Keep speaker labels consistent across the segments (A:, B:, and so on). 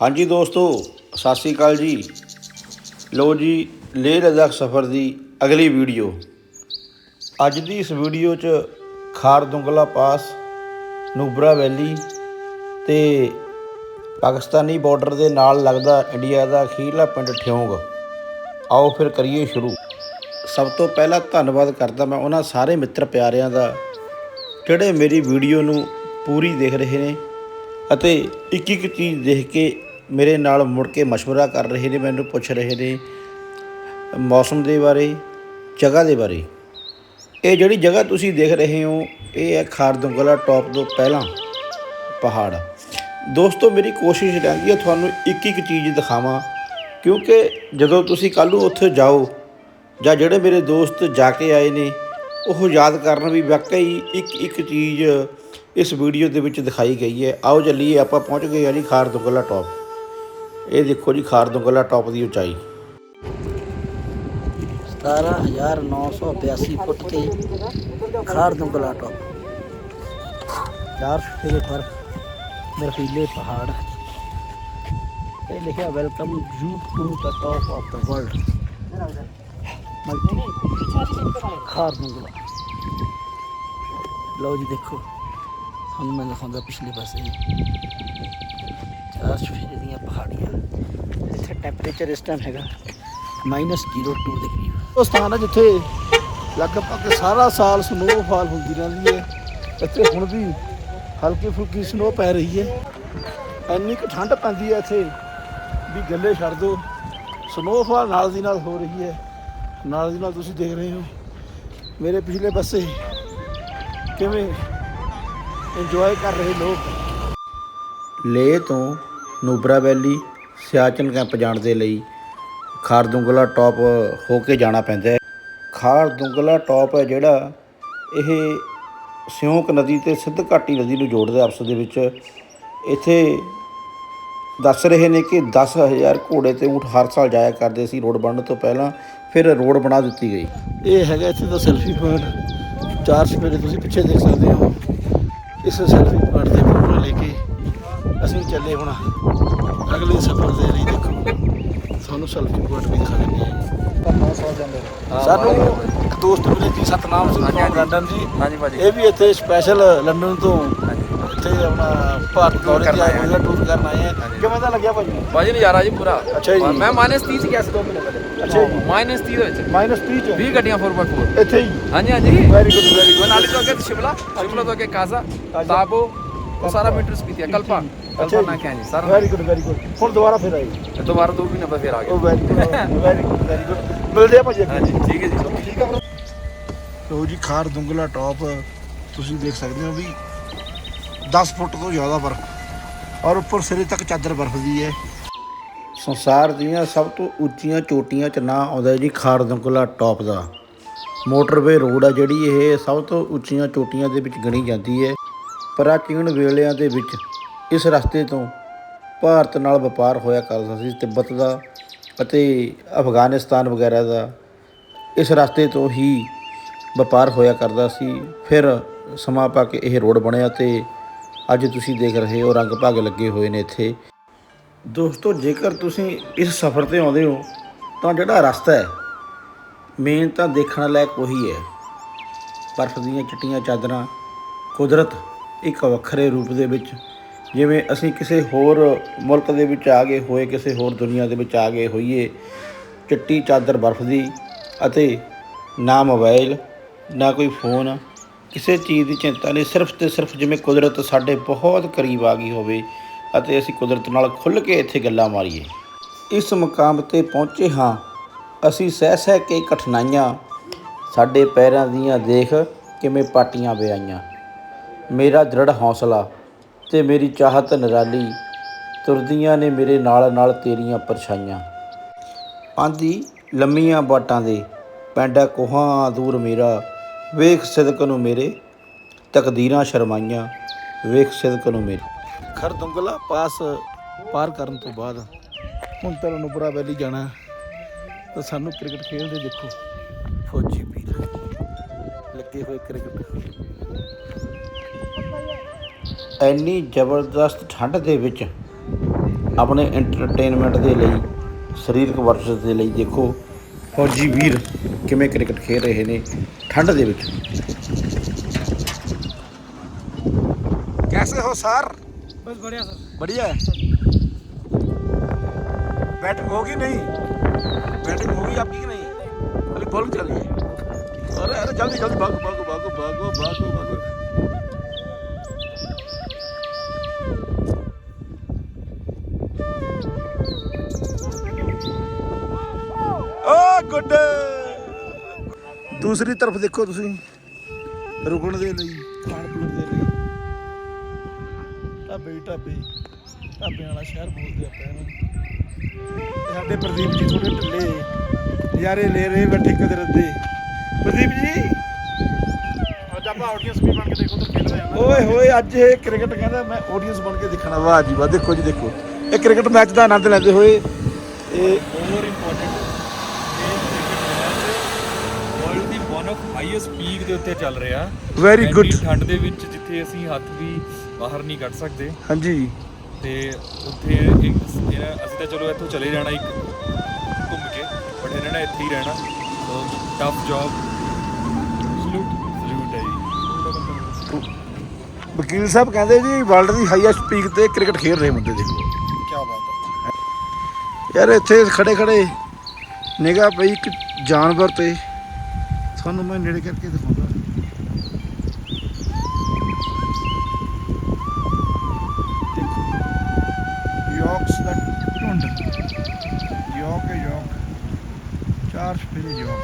A: ਹਾਂਜੀ ਦੋਸਤੋ, ਸਤਿ ਸ੍ਰੀ ਅਕਾਲ ਜੀ। ਲੋ ਜੀ, ਲੇਹ ਲਦਾਖ ਸਫ਼ਰ ਦੀ ਅਗਲੀ ਵੀਡੀਓ। ਅੱਜ ਦੀ ਇਸ ਵੀਡੀਓ 'ਚ ਖਾਰ ਪਾਸ, ਨੂਬਰਾ ਵੈਲੀ ਤੇ ਪਾਕਿਸਤਾਨੀ ਬਾਰਡਰ ਦੇ ਨਾਲ ਲੱਗਦਾ ਇੰਡੀਆ ਦਾ ਅਖੀਰਲਾ ਪਿੰਡ ਠਿਉਂਗ। ਆਓ ਫਿਰ ਕਰੀਏ ਸ਼ੁਰੂ। ਸਭ ਤੋਂ ਪਹਿਲਾਂ ਧੰਨਵਾਦ ਕਰਦਾ ਮੈਂ ਉਹਨਾਂ ਸਾਰੇ ਮਿੱਤਰ ਪਿਆਰਿਆਂ ਦਾ, ਜਿਹੜੇ ਮੇਰੀ ਵੀਡੀਓ ਨੂੰ ਪੂਰੀ ਦੇਖ ਰਹੇ ਨੇ ਅਤੇ ਇੱਕ ਇੱਕ ਚੀਜ਼ ਦੇਖ ਕੇ ਮੇਰੇ ਨਾਲ ਮੁੜ ਕੇ مشورہ ਕਰ ਰਹੇ ਨੇ ਮੈਨੂੰ ਪੁੱਛ ਰਹੇ ਨੇ ਮੌਸਮ ਦੇ ਬਾਰੇ ਜਗ੍ਹਾ ਦੇ ਬਾਰੇ ਇਹ ਜਿਹੜੀ ਜਗ੍ਹਾ ਤੁਸੀਂ ਦੇਖ ਰਹੇ ਹੋ ਇਹ ਹੈ ਖਾਰਦੁੰਗਲਾ ਟੌਪ ਤੋਂ ਪਹਿਲਾਂ ਪਹਾੜ ਦੋਸਤੋ ਮੇਰੀ ਕੋਸ਼ਿਸ਼ ਰਹਿੰਦੀ ਹੈ ਤੁਹਾਨੂੰ ਇੱਕ ਇੱਕ ਚੀਜ਼ ਦਿਖਾਵਾਂ ਕਿਉਂਕਿ ਜਦੋਂ ਤੁਸੀਂ ਕੱਲ੍ਹ ਨੂੰ ਉੱਥੇ ਜਾਓ ਜਾਂ ਜਿਹੜੇ ਮੇਰੇ ਦੋਸਤ ਜਾ ਕੇ ਆਏ ਨੇ ਉਹ ਯਾਦ ਕਰਨ ਵੀ ਵਾਕਈ ਇੱਕ ਇੱਕ ਚੀਜ਼ ਇਸ ਵੀਡੀਓ ਦੇ ਵਿੱਚ ਦਿਖਾਈ ਗਈ ਹੈ ਆਓ ਚੱਲੀਏ ਆਪਾਂ ਪਹੁੰਚ ਗਏ ਹਾਂ ਜੀ ਖਾਰਦੁੰਗਲਾ ਟੌਪ ਇਹ ਦੇਖੋ ਜੀ ਖਾਰਦੁੰਗਲਾ ਟੌਪ ਦੀ ਉਚਾਈ।
B: 17982 ਫੁੱਟ ਤੇ ਖਾਰ ਦੁੰਗਲਾ ਟੋਪ ਫੁੱਟ ਦੇ ਪਰ ਬਰਫੀਲੇ ਪਹਾੜ। ਇਹ ਲਿਖਿਆ welcome you to the top of the world multi ਲਓ ਜੀ, ਦੇਖੋ। ਤੁਹਾਨੂੰ ਮੈਂ ਦਿਖਾਉਂਦਾ ਪਿਛਲੇ ਪਾਸੇ। ਚਾਰ ਫੁੱਟ ਟੈਂਪਰੇਚਰ ਇਸ ਟਾਈਮ ਹੈਗਾ ਮਾਈਨਸ 02 ਦੇ ਕਰੀਬ ਉਹ ਸਥਾਨ ਹੈ ਜਿੱਥੇ ਲਗਭਗ ਸਾਰਾ ਸਾਲ ਸਨੋਫਾਲ ਹੁੰਦੀ ਰਹਿੰਦੀ ਹੈ। ਇੱਥੇ ਹੁਣ ਵੀ ਹਲਕੀ ਫੁਲਕੀ ਸਨੋ ਪੈ ਰਹੀ ਹੈ। ਇੰਨੀ ਕੁ ਠੰਡ ਪੈਂਦੀ ਹੈ ਇੱਥੇ ਵੀ ਗੱਲੇ ਛੱਡ ਦਿਓ। ਸਨੋਫਾਲ ਨਾਲ ਦੀ ਨਾਲ ਹੋ ਰਹੀ ਹੈ। ਨਾਲ ਦੀ ਨਾਲ ਤੁਸੀਂ ਦੇਖ ਰਹੇ ਹੋ। ਮੇਰੇ ਪਿਛਲੇ ਪਾਸੇ ਕਿਵੇਂ ਇੰਜੋਏ ਕਰ ਰਹੇ ਲੋਕ।
A: ਲੇਹ ਤੋਂ ਨੂਬਰਾ ਵੈਲੀ ਸਿਆਚਨ ਕੈਂਪ ਜਾਣ ਦੇ ਲਈ ਖਾਰਦੁੰਗਲਾ ਟੌਪ ਹੋ ਕੇ ਜਾਣਾ ਪੈਂਦਾ ਹੈ। ਖਾਰਦੁੰਗਲਾ ਟੌਪ ਹੈ ਜਿਹੜਾ ਇਹ ਸਿਉਂਕ ਨਦੀ ਤੇ ਸਿੱਧ ਘਾਟੀ ਨਦੀ ਨੂੰ ਜੋੜਦਾ ਆਪਸ ਦੇ ਵਿੱਚ। ਇੱਥੇ ਦੱਸ ਰਹੇ ਨੇ ਕਿ 10000 ਘੋੜੇ ਤੇ ਊਠ ਹਰ ਸਾਲ ਜਾਇਆ ਕਰਦੇ ਸੀ। ਰੋਡ ਬਣਨ ਤੋਂ ਪਹਿਲਾਂ ਫਿਰ ਰੋਡ ਬਣਾ ਦਿੱਤੀ ਗਈ।
B: ਇਹ ਹੈਗਾ ਇੱਥੇ ਦਾ ਸੈਲਫੀ ਪੁਆਇੰਟ ਚਾਰ ਸਪੇਰੇ ਤੁਸੀਂ ਪਿੱਛੇ ਦੇਖ ਸਕਦੇ ਹੋ। ਇਸ ਸੈਲਫੀ ਪੁਆਇੰਟ ਦੇ ਫੋਟੋ ਲੈ ਕੇ ਅਸੀਂ ਚੱਲੇ ਹੁਣ। ਅਗਲੇ ਸਫ਼ਰ ਦੇ ਲਈ ਦੇਖੋ। ਤੁਹਾਨੂੰ ਸੈਲਫੀ ਪੁਆਇੰਟ ਵੀ ਦਿਖਾ ਦਿੰਦੇ ਹਾਂ। ਸਾਨੂੰ ਇੱਕ ਦੋਸਤ ਮਿਲੇ ਜੀ ਸਤਨਾਮ ਸਿੰਘ ਤੋਂ ਲੰਡਨ ਜੀ
C: ਹਾਂਜੀ ਭਾਜੀ।
B: ਇਹ ਵੀ ਇੱਥੇ ਸਪੈਸ਼ਲ ਲੰਡਨ ਤੋਂ ਇੱਥੇ ਆਪਣਾ ਭਾਰਤ ਦੌਰੇ ਤੇ ਆਏ ਹੋਏ ਆ। ਟੂਰ ਕਰਨ ਆਏ ਆ। ਕਿਵੇਂ ਦਾ ਲੱਗਿਆ ਭਾਜੀ?
C: ਭਾਜੀ ਨਜ਼ਾਰਾ ਜੀ ਪੂਰਾ।
B: ਅੱਛਾ ਜੀ।
C: ਮੈਂ ਮਾਈਨਸ 30 ਚ ਗਿਆ ਸੀ 2 ਮਹੀਨੇ ਪਹਿਲੇ।
B: ਅੱਛਾ ਜੀ।
C: ਮਾਈਨਸ 30 ਦੇ ਵਿੱਚ।
B: ਮਾਈਨਸ 30 ਚ?
C: 20 ਗੱਡੀਆਂ 4x4
B: ਇੱਥੇ ਹੀ?
C: ਹਾਂਜੀ ਹਾਂਜੀ।
B: Very good very good
C: Manali ਤੋਂ ਅੱਗੇ ਸ਼ਿਮਲਾ ਸ਼ਿਮਲਾ ਤੋਂ ਅੱਗੇ ਕਾਜ਼ਾ। ਤਾਬੋ ਉਹ ਸਾਰਾ ਮੀਟਰ ਸਪੀਤੀ ਹੈ ਕਲਪਾ। ਕਲਪਾ ਨਾ ਕਿਹਾ ਜੀ ਸਾਰਾ।
B: ਵੈਰੀ ਗੁੱਡ ਵੈਰੀ ਗੁੱਡ ਹੁਣ ਦੁਬਾਰਾ ਫਿਰ ਆਏ।
C: ਤੇ ਦੁਬਾਰਾ 2 ਮਹੀਨੇ ਬਾਅਦ ਫਿਰ ਆ
B: ਉਹ
C: ਗਏ
B: very good very good very good ਮਿਲਦੇ ਆ ਭਾਜੀ
C: ਹਾਂਜੀ ਠੀਕ ਹੈ ਜੀ।
B: ਠੀਕ ਆ ਲੋ ਜੀ ਖਾਰ ਦੁੰਗਲਾ ਟੌਪ ਤੁਸੀਂ ਦੇਖ ਸਕਦੇ ਹੋ ਵੀ 10 ਫੁੱਟ ਤੋਂ ਜ਼ਿਆਦਾ ਬਰਫ਼। ਔਰ ਉੱਪਰ ਸਿਰੇ ਤੱਕ ਚਾਦਰ ਬਰਫ਼ ਦੀ ਹੈ।
A: ਸੰਸਾਰ ਦੀਆਂ ਸਭ ਤੋਂ ਉੱਚੀਆਂ ਚੋਟੀਆਂ 'ਚ ਨਾਂ ਆਉਂਦਾ ਹੈ ਜੀ ਖਾਰਦੁੰਗਲਾ ਟੌਪ ਦਾ। ਮੋਟਰਵੇ ਰੋਡ ਆ ਜਿਹੜੀ ਇਹ ਸਭ ਤੋਂ ਉੱਚੀਆਂ ਚੋਟੀਆਂ ਦੇ ਵਿੱਚ ਗਣੀ ਜਾਂਦੀ ਹੈ। ਪ੍ਰਾਚੀਨ ਵੇਲਿਆਂ ਦੇ ਵਿੱਚ ਇਸ ਰਸਤੇ ਤੋਂ ਭਾਰਤ ਨਾਲ ਵਪਾਰ ਹੋਇਆ ਕਰਦਾ ਸੀ, ਤਿੱਬਤ ਦਾ ਅਤੇ ਅਫਗਾਨਿਸਤਾਨ ਵਗੈਰਾ ਦਾ। ਇਸ ਰਸਤੇ ਤੋਂ ਹੀ ਵਪਾਰ ਹੋਇਆ ਕਰਦਾ ਸੀ। ਫਿਰ ਸਮਾਂ ਪਾ ਕੇ ਇਹ ਰੋਡ ਬਣਿਆ ਤੇ ਅੱਜ ਤੁਸੀਂ ਦੇਖ ਰਹੇ ਹੋ ਰੰਗ ਭਾਗ ਲੱਗੇ ਹੋਏ ਨੇ ਇੱਥੇ। ਦੋਸਤੋ, ਜੇਕਰ ਤੁਸੀਂ ਇਸ ਸਫ਼ਰ ਤੇ ਆਉਂਦੇ ਹੋ, ਤਾਂ ਜਿਹੜਾ ਰਸਤਾ ਹੈ ਮੇਨ ਤਾਂ ਦੇਖਣ ਲਾਇਕ ਉਹੀ ਹੈ। ਬਰਫ਼ ਦੀਆਂ ਚਿੱਟੀਆਂ ਚਾਦਰਾਂ, ਕੁਦਰਤ ਇੱਕ ਵੱਖਰੇ ਰੂਪ ਦੇ ਵਿੱਚ, ਜਿਵੇਂ ਅਸੀਂ ਕਿਸੇ ਹੋਰ ਮੁਲਕ ਦੇ ਵਿੱਚ ਆ ਗਏ ਹੋਏ, ਕਿਸੇ ਹੋਰ ਦੁਨੀਆ ਦੇ ਵਿੱਚ ਆ ਗਏ ਹੋਈਏ, ਚਿੱਟੀ ਚਾਦਰ ਬਰਫ਼ ਦੀ ਅਤੇ ਨਾ ਮੋਬਾਈਲ ਨਾ ਕੋਈ ਫੋਨ, ਕਿਸੇ ਚੀਜ਼ ਦੀ ਚਿੰਤਾ ਨਹੀਂ, ਸਿਰਫ ਤੇ ਸਿਰਫ ਜਿਵੇਂ ਕੁਦਰਤ ਸਾਡੇ ਬਹੁਤ ਕਰੀਬ ਆ ਗਈ ਹੋਵੇ ਅਤੇ ਅਸੀਂ ਕੁਦਰਤ ਨਾਲ ਖੁੱਲ੍ਹ ਕੇ ਇੱਥੇ ਗੱਲਾਂ ਮਾਰੀਏ। ਇਸ ਮੁਕਾਮ ਤੇ ਪਹੁੰਚੇ ਹਾਂ, ਅਸੀਂ ਸਹਿ ਸਹਿ ਕੇ ਕਠਿਨਾਈਆਂ, ਸਾਡੇ ਪੈਰਾਂ ਦੀਆਂ ਦੇਖ ਕਿਵੇਂ ਪਾਟੀਆਂ ਵਿਆਈਆਂ ਮੇਰਾ ਦ੍ਰਿੜ ਹੌਸਲਾ ਤੇ ਮੇਰੀ ਚਾਹਤ ਨਿਰਾਲੀ ਤੁਰਦੀਆਂ ਨੇ ਮੇਰੇ ਨਾਲ ਨਾਲ ਤੇਰੀਆਂ ਪਰਛਾਈਆਂ। ਆਂਦੀ ਲੰਮੀਆਂ ਬਾਟਾਂ ਦੇ ਪੈਂਡਾ ਕੋਹਾਂ ਦੂਰ ਮੇਰਾ, ਵੇਖ ਸਿਦਕ ਨੂੰ ਮੇਰੇ ਤਕਦੀਰਾਂ ਸ਼ਰਮਾਈਆਂ, ਵੇਖ ਸਿਦਕ ਨੂੰ ਮੇਰੇ।
B: ਖਰ ਦੁੰਗਲਾ ਪਾਸ ਪਾਰ ਕਰਨ ਤੋਂ ਬਾਅਦ ਹੁਣ ਤਾਂ ਨੂਬਰਾ ਵੈਲੀ ਜਾਣਾ, ਤਾਂ ਸਾਨੂੰ ਕ੍ਰਿਕਟ ਖੇਡਦੇ ਦੇਖੋ। ਫੌਜੀ ਵੀਰ ਲੱਗੇ ਹੋਏ ਕ੍ਰਿਕਟ।
A: ਇੰਨੀ ਜ਼ਬਰਦਸਤ ਠੰਡ ਦੇ ਵਿੱਚ ਆਪਣੇ ਐਂਟਰਟੇਨਮੈਂਟ ਦੇ ਲਈ ਸਰੀਰਕ ਵਰਜ਼ਸ਼ ਦੇ ਲਈ ਦੇਖੋ ਫੌਜੀ ਵੀਰ ਕਿਵੇਂ ਕ੍ਰਿਕਟ ਖੇਡ ਰਹੇ ਨੇ ਠੰਡ ਦੇ ਵਿੱਚ
B: कैसे हो सर
C: बस बढ़िया सर
B: बढ़िया है बैटिंग होगी नहीं बैटिंग होगी आपकी कि नहीं खाली बॉलिंग चल रही है अरे अरे जल्दी जल्दी भागो भागो भागो भागो भागो भागो ਗੁੱਡ ਦੂਸਰੀ ਤਰਫ ਦੇਖੋ ਤੁਸੀਂ। ਰੁਕਣ ਦੇ ਲਈ। ਖਾਣ ਪੀਣ ਦੇ ਲਈ। ਢਾਬੇ ਢਾਬੇ। ਢਾਬੇ ਵਾਲਾ ਸ਼ਹਿਰ ਬੋਲਦੇ ਆਪਾਂ ਇਹਨੂੰ। ਸਾਡੇ ਪ੍ਰਦੀਪ ਜੀ ਥੋੜੇ ਢਿੱਲੇ। ਯਾਰੇ ਲੈ ਰਹੇ ਬੈਠੇ ਕੁਦਰਤ ਦੇ ਪ੍ਰਦੀਪ ਜੀ।
D: ਅੱਜ ਆਪਾਂ ਆਡੀਅנס ਵੀ ਬਣ ਕੇ ਦੇਖੋ ਤਾਂ ਖੇਡ ਰਹੇ
B: ਓਏ ਹੋਏ ਅੱਜ ਇਹ ਕ੍ਰਿਕਟ ਕਹਿੰਦਾ ਮੈਂ ਆਡੀਅנס ਬਣ ਕੇ ਦੇਖਣਾ। ਵਾਹ ਜੀ ਵਾਹ ਦੇਖੋ ਜੀ ਦੇਖੋ। ਇਹ ਕ੍ਰਿਕਟ ਮੈਚ ਦਾ ਆਨੰਦ ਲੈਂਦੇ ਹੋਏ। ਇਹ
D: ਓਵਰ ਇੰਪੋਰਟ ਹਾਈਐਸਟ ਪੀਕ ਦੇ ਉੱਤੇ ਚੱਲ ਰਿਹਾ। ਇੰਨੀ
B: good.
D: ਠੰਡ ਦੇ ਵਿੱਚ ਜਿੱਥੇ ਅਸੀਂ ਹੱਥ ਵੀ ਬਾਹਰ ਨਹੀਂ ਕੱਢ ਸਕਦੇ।
B: ਹਾਂਜੀ।
D: ਤੇ ਉੱਥੇ ਇੱਕ ਅਸੀਂ ਤਾਂ ਚਲੋ ਇੱਥੋਂ ਚਲੇ ਜਾਣਾ ਇੱਕ ਘੁੰਮ ਕੇ ਬਟ ਇਹਨਾਂ ਨੇ ਇੱਥੇ ਹੀ ਰਹਿਣਾ। So tough job salute salute ਹੈ ਜੀ।
B: ਵਕੀਲ ਸਾਹਿਬ ਕਹਿੰਦੇ ਜੀ ਵਰਲਡ ਦੀ ਹਾਈਐਸਟ ਪੀਕ ਤੇ ਕ੍ਰਿਕਟ ਖੇਡ ਰਹੇ ਮੁੰਡੇ ਦੇਖੋ।
D: ਕੀ ਬਾਤ ਹੈ।
B: ਯਾਰ ਇੱਥੇ ਖੜੇ ਖੜੇ ਨਿਗਾਹ ਪਈ ਇੱਕ ਜਾਨਵਰ ਤੇ। ਤੁਹਾਨੂੰ ਮੈਂ ਨੇੜੇ ਕਰਕੇ ਦਿਖਾਉਂਦਾ। ਦੇਖੋ। ਯੋਕਸ ਦਾ ਝੁੰਡ ਯੋਕ ਯੋਕ। ਚਾਰ ਸਪੇਰੇ ਯੋਕ।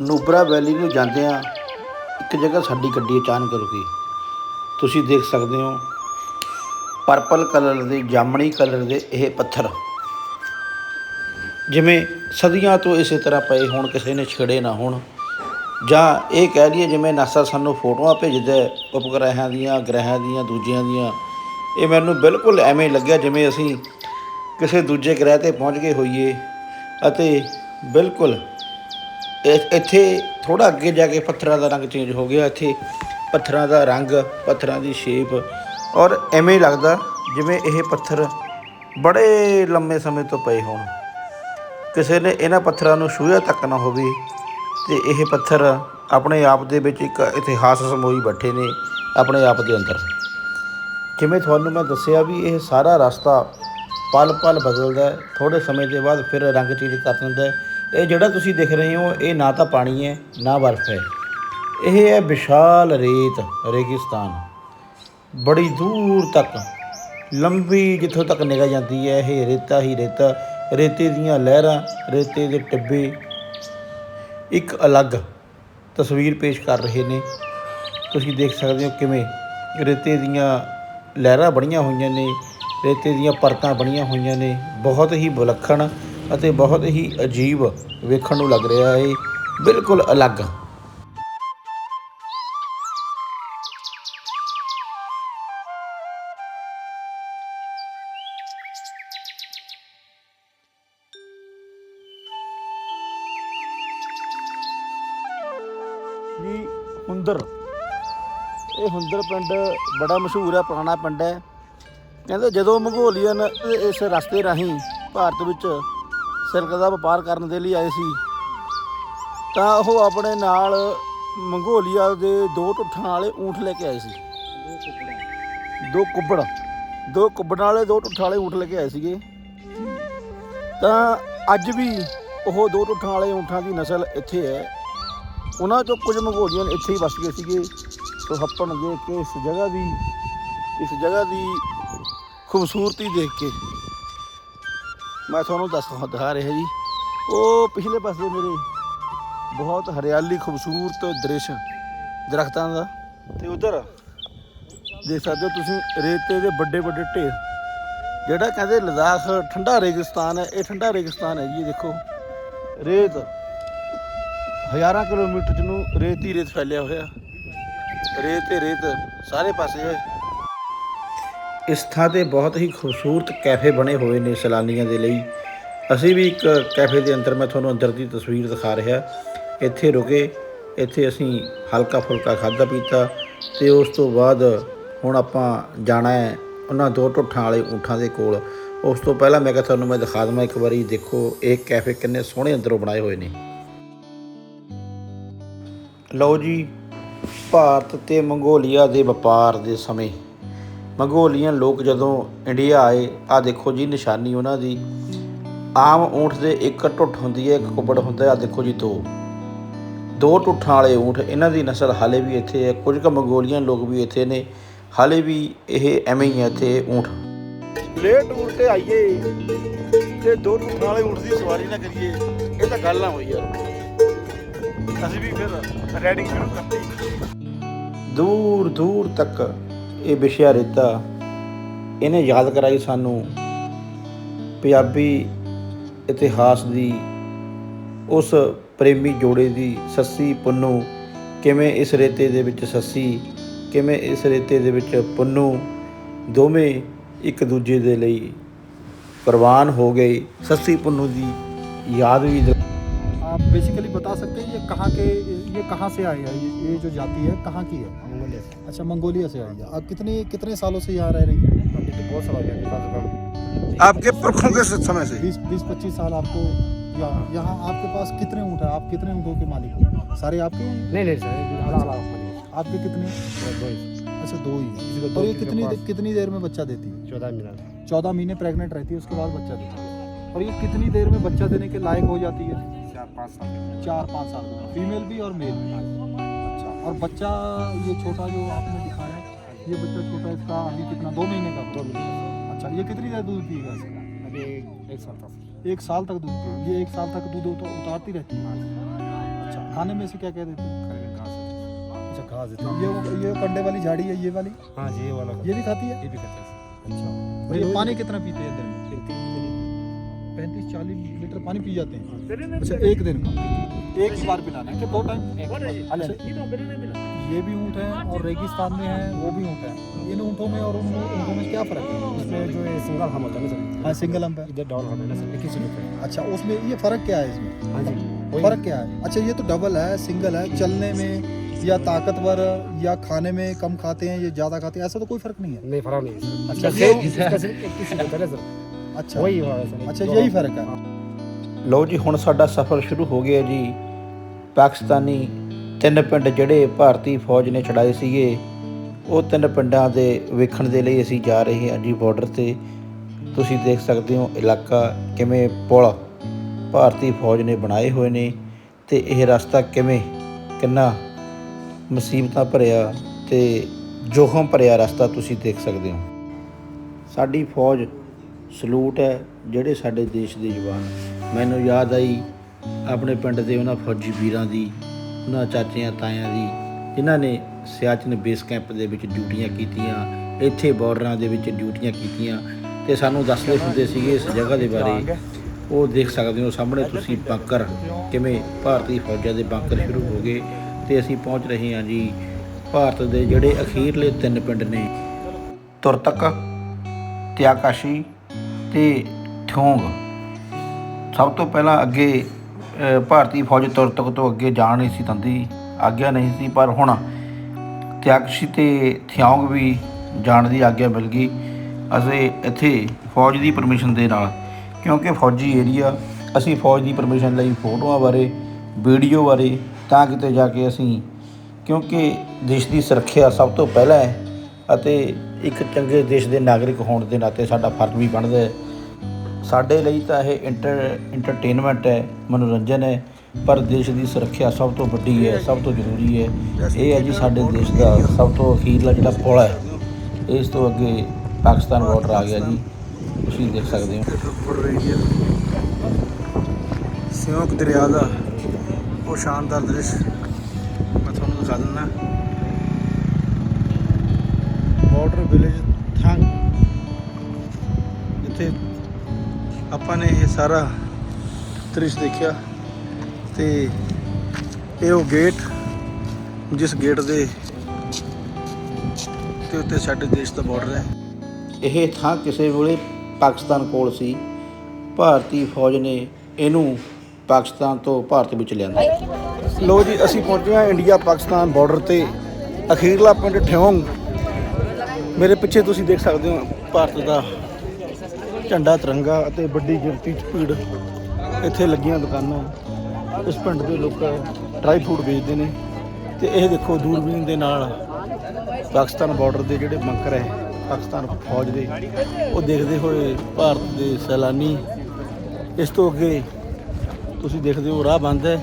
A: ਨੂਬਰਾ ਵੈਲੀ ਨੂੰ ਜਾਂਦਿਆਂ ਇੱਕ ਜਗ੍ਹਾ ਸਾਡੀ ਗੱਡੀ ਅਚਾਨਕ ਰੁਕੀ। ਤੁਸੀਂ ਦੇਖ ਸਕਦੇ ਹੋ ਪਰਪਲ ਕਲਰ ਦੇ, ਜਾਮਣੀ ਕਲਰ ਦੇ ਇਹ ਪੱਥਰ। ਜਿਵੇਂ ਸਦੀਆਂ ਤੋਂ ਇਸੇ ਤਰ੍ਹਾਂ ਪਏ ਹੋਣ, ਕਿਸੇ ਨੇ ਛੇੜੇ ਨਾ ਹੋਣ। ਜਾਂ ਇਹ ਕਹਿ ਲਈਏ, ਜਿਵੇਂ ਨਾਸਾ ਸਾਨੂੰ ਫੋਟੋਆਂ ਭੇਜਦਾ ਹੈ ਦੀਆਂ, ਗ੍ਰਹਿਾਂ ਦੀਆਂ, ਦੂਜਿਆਂ ਦੀਆਂ। ਇਹ ਮੈਨੂੰ ਬਿਲਕੁਲ ਐਵੇਂ ਲੱਗਿਆ ਜਿਵੇਂ ਅਸੀਂ ਕਿਸੇ ਦੂਜੇ ਗ੍ਰਹਿ ਤੇ ਪਹੁੰਚ ਗਏ ਹੋਈਏ ਅਤੇ ਬਿਲਕੁਲ ਇ- ਇੱਥੇ ਥੋੜਾ ਅੱਗੇ ਜਾ ਕੇ ਪੱਥਰਾਂ ਦਾ ਰੰਗ ਚੇਂਜ ਹੋ ਗਿਆ। ਇੱਥੇ ਪੱਥਰਾਂ ਦਾ ਰੰਗ, ਪੱਥਰਾਂ ਦੀ ਸ਼ੇਪ ਔਰ ਐਵੇਂ ਹੀ ਲੱਗਦਾ ਜਿਵੇਂ ਇਹ ਪੱਥਰ ਬੜੇ ਲੰਮੇ ਸਮੇਂ ਤੋਂ ਪਏ ਹੋਣ। ਕਿਸੇ ਨੇ ਇਹਨਾਂ ਪੱਥਰਾਂ ਨੂੰ ਛੂਹਿਆ ਤੱਕ ਨਾ ਹੋਵੇ ਤੇ ਇਹ ਪੱਥਰ ਆਪਣੇ ਆਪ ਦੇ ਵਿੱਚ ਇੱਕ ਇਤਿਹਾਸ ਸਮੋਈ ਬੈਠੇ ਨੇ ਆਪਣੇ ਆਪ ਦੇ ਅੰਦਰ। ਜਿਵੇਂ ਤੁਹਾਨੂੰ ਮੈਂ ਦੱਸਿਆ ਵੀ ਇਹ ਸਾਰਾ ਰਸਤਾ ਪਲ ਪਲ ਬਦਲਦਾ ਹੈ ਥੋੜੇ ਸਮੇਂ ਦੇ ਬਾਅਦ ਫਿਰ ਰੰਗ ਚੇਂਜ ਕਰ ਦਿੰਦਾ ਇਹ ਜਿਹੜਾ ਤੁਸੀਂ ਦੇਖ ਰਹੇ ਹੋ, ਇਹ ਨਾ ਤਾਂ ਪਾਣੀ ਹੈ, ਨਾ ਬਰਫ਼ ਹੈ। ਇਹ ਹੈ ਵਿਸ਼ਾਲ ਰੇਤ, ਰੇਗਿਸਤਾਨ। ਬੜੀ ਦੂਰ ਤੱਕ, ਲੰਬੀ ਜਿੱਥੋਂ ਤੱਕ ਨਿਗਾਹ ਜਾਂਦੀ ਹੈ ਇਹ ਰੇਤਾ ਹੀ ਰੇਤਾ, ਰੇਤੇ ਦੀਆਂ ਲਹਿਰਾਂ, ਰੇਤੇ ਦੇ ਟਿੱਬੇ। ਇੱਕ ਅਲੱਗ ਤਸਵੀਰ ਪੇਸ਼ ਕਰ ਰਹੇ ਨੇ। ਤੁਸੀਂ ਦੇਖ ਸਕਦੇ ਹੋ ਕਿਵੇਂ ਰੇਤੇ ਦੀਆਂ ਲਹਿਰਾਂ ਬਣੀਆਂ ਹੋਈਆਂ ਨੇ, ਰੇਤੇ ਦੀਆਂ ਪਰਤਾਂ ਬਣੀਆਂ ਹੋਈਆਂ ਨੇ। ਬਹੁਤ ਹੀ ਵਿਲੱਖਣ ਅਤੇ ਬਹੁਤ ਹੀ ਅਜੀਬ ਵੇਖਣ ਨੂੰ ਲੱਗ ਰਿਹਾ ਹੈ। ਬਿਲਕੁਲ ਅਲੱਗ
B: ਹੁੰਦਰ ਪਿੰਡ ਬੜਾ ਮਸ਼ਹੂਰ ਹੈ, ਪੁਰਾਣਾ ਪਿੰਡ ਹੈ। ਕਹਿੰਦੇ ਜਦੋਂ ਮੰਗੋਲੀਅਨ ਇਸ ਰਸਤੇ ਰਾਹੀਂ ਭਾਰਤ ਵਿੱਚ ਸਿਰਕ ਦਾ ਵਪਾਰ ਕਰਨ ਦੇ ਲਈ ਆਏ ਸੀ, ਤਾਂ ਉਹ ਆਪਣੇ ਨਾਲ ਮੰਗੋਲੀਆ ਦੇ ਦੋ ਟੁੱਠਾਂ ਵਾਲੇ ਊਂਠ ਲੈ ਕੇ ਆਏ ਸੀ। ਦੋ ਕੁੱਬੜ। ਦੋ ਕੁੱਬੜਾਂ ਵਾਲੇ ਦੋ ਟੁੱਠਾਂ ਵਾਲੇ ਊਂਠ ਲੈ ਕੇ ਆਏ ਸੀਗੇ। ਤਾਂ ਅੱਜ ਵੀ ਉਹ ਦੋ ਟੁੱਠਾਂ ਵਾਲੇ ਊਂਠਾਂ ਦੀ ਨਸਲ ਇੱਥੇ ਹੈ। ਉਹਨਾਂ ਚੋਂ ਕੁਝ ਮੰਗੋਲੀਅਨ ਇੱਥੇ ਹੀ ਵਸ ਗਏ ਸੀਗੇ। ਸੋ ਦੇਖ ਕੇ ਇਸ ਜਗ੍ਹਾ ਦੀ, ਇਸ ਜਗ੍ਹਾ ਦੀ ਖੂਬਸੂਰਤੀ ਦੇਖ ਕੇ ਮੈਂ ਤੁਹਾਨੂੰ ਦੱਸ ਦਿਖਾ ਰਿਹਾ ਜੀ। ਉਹ ਪਿਛਲੇ ਪਾਸੇ ਮੇਰੇ ਬਹੁਤ ਹਰਿਆਲੀ, ਖੂਬਸੂਰਤ ਦ੍ਰਿਸ਼ ਦਰਖਤਾਂ ਦਾ। ਤੇ ਉਧਰ ਦੇਖ ਸਕਦੇ ਹੋ ਤੁਸੀਂ ਰੇਤੇ ਦੇ ਵੱਡੇ ਵੱਡੇ ਢੇਰ। ਜਿਹੜਾ ਕਹਿੰਦੇ ਲਦਾਖ, ਠੰਡਾ ਰੇਗਿਸਤਾਨ ਹੈ, ਇਹ ਠੰਡਾ ਰੇਗਿਸਤਾਨ ਹੈ ਜੀ ਦੇਖੋ। ਰੇਤ ਹਜ਼ਾਰਾਂ ਕਿਲੋਮੀਟਰ ਚ ਨੂੰ ਰੇਤ ਹੀ ਰੇਤ ਫੈਲਿਆ ਹੋਇਆ। ਰੇਤ ਤੇ ਰੇਤ ਸਾਰੇ ਪਾਸੇ ਹੈ
A: ਇਸ ਥਾਂ ਤੇ ਬਹੁਤ ਹੀ ਖੂਬਸੂਰਤ ਕੈਫੇ ਬਣੇ ਹੋਏ ਨੇ ਸੈਲਾਨੀਆਂ ਦੇ ਲਈ। ਅਸੀਂ ਵੀ ਇੱਕ ਕੈਫੇ ਦੇ ਅੰਦਰ ਮੈਂ ਤੁਹਾਨੂੰ ਅੰਦਰ ਦੀ ਤਸਵੀਰ ਦਿਖਾ ਰਿਹਾ। ਇੱਥੇ ਰੁਕੇ, ਇੱਥੇ ਅਸੀਂ ਹਲਕਾ ਫੁਲਕਾ ਖਾਧਾ ਪੀਤਾ ਤੇ ਉਸ ਤੋਂ ਬਾਅਦ ਹੁਣ ਆਪਾਂ ਜਾਣਾ ਹੈ ਉਹਨਾਂ ਦੋ ਢੁੱਠਾਂ ਵਾਲੇ ਊਠਾਂ ਦੇ ਕੋਲ। ਉਸ ਤੋਂ ਪਹਿਲਾਂ ਮੈਂ ਕਿਹਾ ਤੁਹਾਨੂੰ ਮੈਂ ਦਿਖਾ ਦਵਾਂ ਇੱਕ ਵਾਰੀ, ਦੇਖੋ ਇਹ ਕੈਫੇ ਕਿੰਨੇ ਸੋਹਣੇ ਅੰਦਰੋਂ ਬਣਾਏ ਹੋਏ ਨੇ। ਲਓ ਜੀ ਭਾਰਤ ਤੇ ਮੰਗੋਲੀਆ ਦੇ ਵਪਾਰ ਦੇ ਸਮੇਂ। ਮੰਗੋਲੀਅਨ ਲੋਕ ਜਦੋਂ ਇੰਡੀਆ ਆਏ ਆ ਦੇਖੋ ਜੀ ਨਿਸ਼ਾਨੀ ਉਹਨਾਂ ਦੀ। ਆਮ ਊਂਠ ਦੇ ਇੱਕ ਢੁੱਠ ਹੁੰਦੀ ਹੈ, ਇੱਕ ਕੁੱਬੜ ਹੁੰਦਾ ਆ ਦੇਖੋ ਜੀ ਦੋ। ਦੋ ਢੁੱਠਾਂ ਵਾਲੇ ਊਂਠ, ਇਹਨਾਂ ਦੀ ਨਸਲ ਹਾਲੇ ਵੀ ਇੱਥੇ ਹੈ, ਕੁਝ ਕੁ ਮੰਗੋਲੀਅਨ ਲੋਕ ਵੀ ਇੱਥੇ ਨੇ, ਹਾਲੇ ਵੀ ਇਹ ਐਵੇਂ ਹੀ ਹੈ ਇੱਥੇ ਊਂਠ।
B: ਲੈ ਟੂਰ ਤੇ ਆਈਏ, ਤੇ ਦੋ ਟੂਰ ਵਾਲੇ ਊਂਠ ਦੀ ਸਵਾਰੀ ਨਾ ਕਰੀਏ, ਇਹ ਤਾਂ ਗੱਲ ਨਾ ਹੋਈ ਯਾਰ। ਅਸੀਂ ਵੀ ਫਿਰ ਰਾਈਡਿੰਗ ਸ਼ੁਰੂ ਕਰਤੀ।
A: ਦੂਰ ਦੂਰ ਤੱਕ ਇਹ ਵਿਸ਼ਿਆ ਰੇਤਾ ਇਹਨੇ ਯਾਦ ਕਰਾਈ ਸਾਨੂੰ। ਪੰਜਾਬੀ ਇਤਿਹਾਸ ਦੀ, ਉਸ ਪ੍ਰੇਮੀ ਜੋੜੇ ਦੀ ਸੱਸੀ ਪੁੰਨੂ, ਕਿਵੇਂ ਇਸ ਰੇਤੇ ਦੇ ਵਿੱਚ ਸੱਸੀ, ਕਿਵੇਂ ਇਸ ਰੇਤੇ ਦੇ ਵਿੱਚ ਪੁੰਨੂ, ਦੋਵੇਂ ਇੱਕ ਦੂਜੇ ਦੇ ਲਈ ਕੁਰਬਾਨ ਹੋ ਗਏ। ਸੱਸੀ ਪੁੰਨੂ ਦੀ ਯਾਦ ਵੀ
E: आप बेसिकली बता सकते हैं ये कहाँ के ये कहाँ से आई है? ये, ये जो जाति है कहाँ की है? मंगोलिया से। अच्छा मंगोलिया से आई है। आप कितने कितने सालों से यहाँ रह रही है? अभी तो बहुत साल हो गया
B: आपके पुरखों के समय से।
E: बीस बीस पच्चीस साल आपको यहाँ यहाँ आपके पास कितने ऊँट है? आप कितने ऊँटों के मालिक हो? सारे आपके हैं?
F: नहीं नहीं सर अलग
E: आपके कितने अच्छा दो ही है। और ये कितनी कितनी देर में बच्चा देती है?
F: चौदह मिनट
E: चौदह महीने प्रेग्नेंट रहती है उसके बाद बच्चा देती है। और ये कितनी देर में बच्चा देने के लायक हो जाती है?
F: पाँच साल
E: चार पाँच साल में फीमेल भी और मेल भी। अच्छा। और बच्चा ये छोटा जो आपने दिखाया है ये बच्चा छोटा इसका अभी कितना? दो महीने का। दो महीने। अच्छा ये कितनी देर दूध पिएगा इसका?
F: अभी एक साल तक।
E: एक साल तक दूध पिएगा। ये एक साल तक दूध उत- उतारती रहती है। अच्छा खाने में से क्या क्या देती है? अच्छा घास देती है। ये ये कंडे वाली झाड़ी है ये वाली?
F: हाँ जी ये वाला।
E: ये भी खाती है?
F: ये भी खाती है।
E: अच्छा। और ये पानी कितना पीते हैं दिन में? पैंतीस चालीस लीटर पानी पी जाते हैं। अच्छा एक दिन का। एक ही बार पिलाना है कि दो टाइम? अच्छा ये भी ऊँट है और रेगिस्तान में है वो भी ऊँट है। इन ऊँटों में और उन ऊँटों में क्या फ़र्क है?
F: इसमें जो ये सिंगल हम होता है ना सर
E: हाँ सिंगल हम है।
F: इधर डबल हम है ना सर एक ही सिर्फ़ है।
E: अच्छा उसमें ये फ़र्क क्या है इसमें?
F: हाँ जी
E: फ़र्क क्या है? अच्छा ये तो डबल है सिंगल है चलने में या ताकतवर या खाने में कम खाते हैं या ज़्यादा खाते हैं ऐसा तो कोई फ़र्क नहीं है?
F: नहीं फ़र्क नहीं है।
E: अच्छा,
F: इसका
E: ये-
F: सिर्फ- इसका सिर्फ एक ही सिर्फ होता है ना सर
E: अच्छा
F: वही हुआ है सर
E: अच्छा
F: दो
E: यही
F: हम-
E: फर्क है
A: ਲਓ ਜੀ ਹੁਣ ਸਾਡਾ ਸਫ਼ਰ ਸ਼ੁਰੂ ਹੋ ਗਿਆ ਜੀ ਪਾਕਿਸਤਾਨੀ ਤਿੰਨ ਪਿੰਡ ਜਿਹੜੇ ਭਾਰਤੀ ਫੌਜ ਨੇ ਛੜਾਏ ਸੀਗੇ ਉਹ ਤਿੰਨ ਪਿੰਡਾਂ ਦੇ ਵੇਖਣ ਦੇ ਲਈ ਅਸੀਂ ਜਾ ਰਹੇ ਹਾਂ ਜੀ ਬਾਰਡਰ ਤੇ ਤੁਸੀਂ ਦੇਖ ਸਕਦੇ ਹੋ ਇਲਾਕਾ ਕਿਵੇਂ ਪੁਲ ਭਾਰਤੀ ਫੌਜ ਨੇ ਬਣਾਏ ਹੋਏ ਨੇ ਤੇ ਇਹ ਰਸਤਾ ਕਿਵੇਂ ਕਿੰਨਾ ਮੁਸੀਬਤਾਂ ਭਰਿਆ ਤੇ ਜੋਖਮ ਭਰਿਆ ਰਸਤਾ ਤੁਸੀਂ ਦੇਖ ਸਕਦੇ ਹੋ ਸਾਡੀ ਫੌਜ ਸਲੂਟ ਹੈ ਜਿਹੜੇ ਸਾਡੇ ਦੇਸ਼ ਦੇ ਜਵਾਨ। ਮੈਨੂੰ ਯਾਦ ਆਈ ਆਪਣੇ ਪਿੰਡ ਦੇ ਉਹਨਾਂ ਫੌਜੀ ਵੀਰਾਂ ਦੀ, ਉਹਨਾਂ ਚਾਚਿਆਂ ਤਾਇਆਂ ਦੀ, ਜਿਨ੍ਹਾਂ ਨੇ ਸਿਆਚਨ ਬੇਸ ਕੈਂਪ ਦੇ ਵਿੱਚ ਡਿਊਟੀਆਂ ਕੀਤੀਆਂ, ਇੱਥੇ ਬਾਰਡਰਾਂ ਦੇ ਵਿੱਚ ਡਿਊਟੀਆਂ ਕੀਤੀਆਂ ਤੇ ਸਾਨੂੰ ਦੱਸਦੇ ਹੁੰਦੇ ਸੀਗੇ ਇਸ ਜਗ੍ਹਾ ਦੇ ਬਾਰੇ। ਉਹ ਦੇਖ ਸਕਦੇ ਹੋ ਸਾਹਮਣੇ ਤੁਸੀਂ ਬੰਕਰ ਕਿਵੇਂ ਭਾਰਤੀ ਫੌਜਾਂ ਦੇ ਬੰਕਰ ਸ਼ੁਰੂ ਹੋ ਗਏ ਤੇ ਅਸੀਂ ਪਹੁੰਚ ਰਹੇ ਹਾਂ ਜੀ ਭਾਰਤ ਦੇ ਜਿਹੜੇ ਅਖੀਰਲੇ ਤਿੰਨ ਪਿੰਡ ਨੇ। ਤੁਰਤਕ, ਤਿਆਕਾਸ਼ੀ ਤੇ ਥਿਓਂਗ ਸਭ ਤੋਂ ਪਹਿਲਾਂ ਅੱਗੇ ਭਾਰਤੀ ਫੌਜ ਤੁਰਤਕ ਤੋਂ ਅੱਗੇ ਜਾਣ ਨਹੀਂ ਸੀ ਦਿੰਦੀ ਆਗਿਆ ਨਹੀਂ ਸੀ, ਪਰ ਹੁਣ ਤਿਆਕਸ਼ੀ ਤੇ ਥਿਓਂਗ ਵੀ ਜਾਣ ਦੀ ਆਗਿਆ ਮਿਲ ਗਈ। ਅਸੀਂ ਇੱਥੇ ਫੌਜ ਦੀ ਪਰਮਿਸ਼ਨ ਦੇ ਨਾਲ, ਕਿਉਂਕਿ ਫੌਜੀ ਏਰੀਆ, ਅਸੀਂ ਫੌਜ ਦੀ ਪਰਮਿਸ਼ਨ ਲਈ ਫੋਟੋਆਂ ਬਾਰੇ, ਵੀਡੀਓ ਬਾਰੇ ਤਾਂ ਕਿਤੇ ਜਾ ਕੇ ਅਸੀਂ, ਕਿਉਂਕਿ ਦੇਸ਼ ਦੀ ਸੁਰੱਖਿਆ ਸਭ ਤੋਂ ਪਹਿਲਾਂ ਹੈ। ਅਤੇ ਇੱਕ ਚੰਗੇ ਦੇਸ਼ ਦੇ ਨਾਗਰਿਕ ਹੋਣ ਦੇ ਨਾਤੇ ਸਾਡਾ ਫਰਜ਼ ਵੀ ਬਣਦਾ ਹੈ। ਸਾਡੇ ਲਈ ਤਾਂ ਇਹ ਇੰਟਰ ਐਂਟਰਟੇਨਮੈਂਟ ਹੈ, ਮਨੋਰੰਜਨ ਹੈ, ਪਰ ਦੇਸ਼ ਦੀ ਸੁਰੱਖਿਆ ਸਭ ਤੋਂ ਵੱਡੀ ਹੈ, ਸਭ ਤੋਂ ਜ਼ਰੂਰੀ ਹੈ। ਇਹ ਹੈ ਜੀ ਸਾਡੇ ਦੇਸ਼ ਦਾ ਸਭ ਤੋਂ ਅਖੀਰਲਾ ਜਿਹੜਾ ਪੁਲ ਹੈ। ਇਸ ਤੋਂ ਅੱਗੇ ਪਾਕਿਸਤਾਨ ਬਾਰਡਰ ਆ ਗਿਆ ਜੀ। ਤੁਸੀਂ ਦੇਖ ਸਕਦੇ ਹੋ।
B: ਸਿਉਂਕ ਦਰਿਆ ਦਾ ਉਹ ਸ਼ਾਨਦਾਰ ਦ੍ਰਿਸ਼ ਮੈਂ ਤੁਹਾਨੂੰ ਦਿਖਾ ਦਿੰਦਾ। ਬਾਰਡਰ ਵਿਲੇਜ ਥੰਗ ਜਿੱਥੇ ਆਪਾਂ ਨੇ ਇਹ ਸਾਰਾ ਦ੍ਰਿਸ਼ ਦੇਖਿਆ ਤੇ ਇਹ ਉਹ ਗੇਟ ਜਿਸ ਗੇਟ ਦੇ ਤੇ ਉੱਤੇ ਸਾਡੇ ਦੇਸ਼ ਦਾ ਬਾਰਡਰ ਹੈ।
A: ਇਹ ਥਾਂ ਕਿਸੇ ਵੇਲੇ ਪਾਕਿਸਤਾਨ ਕੋਲ ਸੀ। ਭਾਰਤੀ ਫੌਜ ਨੇ ਇਹਨੂੰ ਪਾਕਿਸਤਾਨ ਤੋਂ ਭਾਰਤ ਵਿੱਚ ਲਿਆਂਦਾ।
B: ਲੋ ਜੀ ਅਸੀਂ ਪਹੁੰਚੇ ਹਾਂ ਇੰਡੀਆ ਪਾਕਿਸਤਾਨ ਬਾਰਡਰ ਤੇ। ਅਖੀਰਲਾ ਪਿੰਡ ਠਿਓਂਗ ਮੇਰੇ ਪਿੱਛੇ ਤੁਸੀਂ ਦੇਖ ਸਕਦੇ ਹੋ ਭਾਰਤ ਦਾ ਝੰਡਾ, ਤਿਰੰਗਾ ਅਤੇ ਵੱਡੀ ਗਿਣਤੀ 'ਚ ਭੀੜ ਇੱਥੇ ਲੱਗੀਆਂ ਦੁਕਾਨਾਂ। ਇਸ ਪਿੰਡ ਦੇ ਲੋਕ ਡਰਾਈ ਫਰੂਟ ਵੇਚਦੇ ਨੇ ਤੇ ਇਹ ਦੇਖੋ ਦੂਰਬੀਨ ਦੇ ਨਾਲ ਪਾਕਿਸਤਾਨ ਬਾਰਡਰ ਦੇ ਜਿਹੜੇ ਬੰਕਰ ਹੈ, ਪਾਕਿਸਤਾਨ ਫੌਜ ਦੇ, ਉਹ ਦੇਖਦੇ ਹੋਏ ਭਾਰਤ ਦੇ ਸੈਲਾਨੀ ਇਸ ਤੋਂ ਅੱਗੇ ਤੁਸੀਂ ਦੇਖਦੇ ਹੋ ਰਾਹ ਬੰਦ ਹੈ।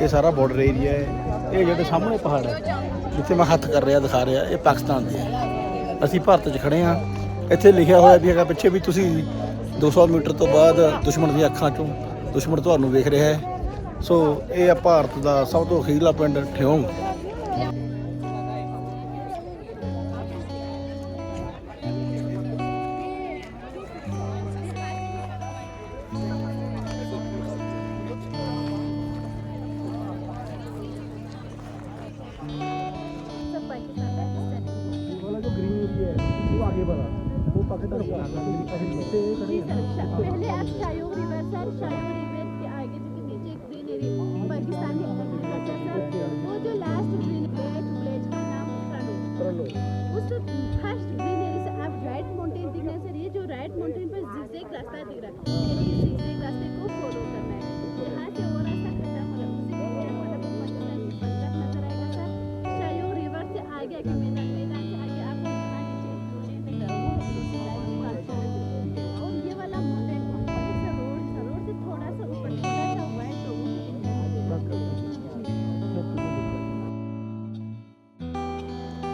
B: ਇਹ ਸਾਰਾ ਬਾਰਡਰ ਏਰੀਆ ਹੈ। ਇਹ ਜਿਹੜੇ ਸਾਹਮਣੇ ਪਹਾੜ ਹੈ, ਜਿੱਥੇ ਮੈਂ ਹੱਥ ਕਰ ਰਿਹਾ, ਦਿਖਾ ਰਿਹਾ, ਇਹ ਪਾਕਿਸਤਾਨ ਦੇ ਹੈ। ਅਸੀਂ ਭਾਰਤ 'ਚ ਖੜੇ ਹਾਂ। ਇੱਥੇ ਲਿਖਿਆ ਹੋਇਆ ਵੀ ਹੈਗਾ ਪਿੱਛੇ ਵੀ ਤੁਸੀਂ 200 ਮੀਟਰ ਤੋਂ ਬਾਅਦ ਦੁਸ਼ਮਣ ਦੀਆਂ ਅੱਖਾਂ 'ਚੋਂ ਦੁਸ਼ਮਣ ਤੁਹਾਨੂੰ ਵੇਖ ਰਿਹਾ ਹੈ। ਸੋ ਇਹ ਆ ਭਾਰਤ ਦਾ ਸਭ ਤੋਂ ਅਖੀਰਲਾ ਪਿੰਡ, ਠਿਓਂਗ।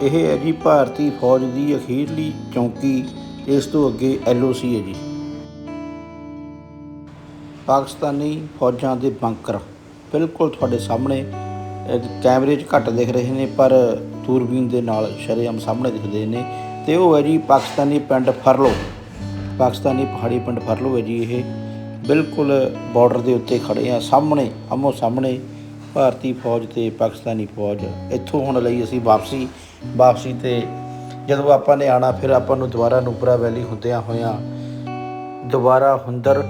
A: ਇਹ ਹੈ ਜੀ ਭਾਰਤੀ ਫੌਜ ਦੀ ਅਖੀਰਲੀ ਚੌਂਕੀ, ਇਸ ਤੋਂ ਅੱਗੇ ਐਲਓਸੀ ਹੈ ਜੀ। ਪਾਕਿਸਤਾਨੀ ਫੌਜਾਂ ਦੇ ਬੰਕਰ, ਬਿਲਕੁਲ ਤੁਹਾਡੇ ਸਾਹਮਣੇ ਕੈਮਰੇ 'ਚ ਘੱਟ ਦਿਖ ਰਹੇ ਨੇ, ਪਰ ਦੂਰਬੀਨ ਦੇ ਨਾਲ ਸ਼ਰੇਆਮ ਸਾਹਮਣੇ ਦਿਖਦੇ ਨੇ। ਤੇ ਉਹ ਹੈ ਜੀ ਪਾਕਿਸਤਾਨੀ ਪਿੰਡ ਫਰਲੋ, ਪਾਕਿਸਤਾਨੀ ਪਹਾੜੀ ਪਿੰਡ ਫਰਲੋ ਹੈ ਜੀ ਇਹ। ਬਿਲਕੁਲ ਬਾਰਡਰ ਦੇ ਉੱਤੇ ਖੜੇ ਆ, ਸਾਹਮਣੇ ਆਮੋ ਸਾਹਮਣੇ ਭਾਰਤੀ ਫੌਜ ਤੇ ਪਾਕਿਸਤਾਨੀ ਫੌਜ। ਇੱਥੋਂ ਹੁਣ ਲਈ ਅਸੀਂ ਵਾਪਸੀ ਵਾਪਸੀ ਤੇ ਜਦੋਂ ਆਪਾਂ ਨੇ ਆਣਾ ਫਿਰ ਆਪਾਂ ਨੂੰ ਦੁਬਾਰਾ ਨੂਪਰਾ ਵੈਲੀ ਹੁੰਦਿਆਂ ਹੋਇਆਂ, ਦੁਬਾਰਾ ਹੁੰਦਰ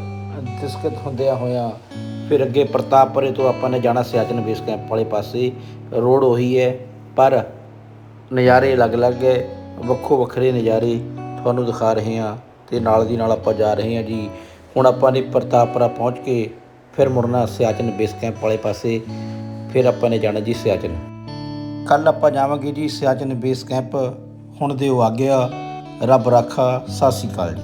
A: ਦਿਸਕਤ ਹੁੰਦਿਆਂ ਹੋਇਆਂ, ਫਿਰ ਅੱਗੇ ਪ੍ਰਤਾਪਪੁਰੇ ਤੋਂ ਆਪਾਂ ਨੇ ਜਾਣਾ ਸਿਆਚਨ ਬੇਸ ਕੈਂਪ ਵਾਲੇ ਪਾਸੇ। ਰੋਡ ਉਹੀ ਹੈ, ਪਰ ਨਜ਼ਾਰੇ ਅਲੱਗ-ਅਲੱਗ ਹੈ, ਵੱਖੋ ਵੱਖਰੇ ਨਜ਼ਾਰੇ ਤੁਹਾਨੂੰ ਦਿਖਾ ਰਹੇ ਹਾਂ ਤੇ ਨਾਲ ਦੀ ਨਾਲ ਆਪਾਂ ਜਾ ਰਹੇ ਹਾਂ ਜੀ। ਹੁਣ ਆਪਾਂ ਨੇ ਪ੍ਰਤਾਪਪੁਰਾ ਪਹੁੰਚ ਕੇ ਫਿਰ ਮੁੜਨਾ ਸਿਆਚਨ ਬੇਸ ਕੈਂਪ ਵਾਲੇ ਪਾਸੇ, ਫਿਰ ਆਪਾਂ ਨੇ ਜਾਣਾ ਜੀ ਸਿਆਚਨ। ਕੱਲ ਆਪਾਂ ਜਾਵਾਂਗੇ ਜੀ ਸਿਆਚਨ ਬੇਸ ਕੈਂਪ। ਹੁਣ ਦਿਓ ਆਗਿਆ। ਰੱਬ ਰਾਖਾ। ਸਤਿ ਸ਼੍ਰੀ ਅਕਾਲ ਜੀ।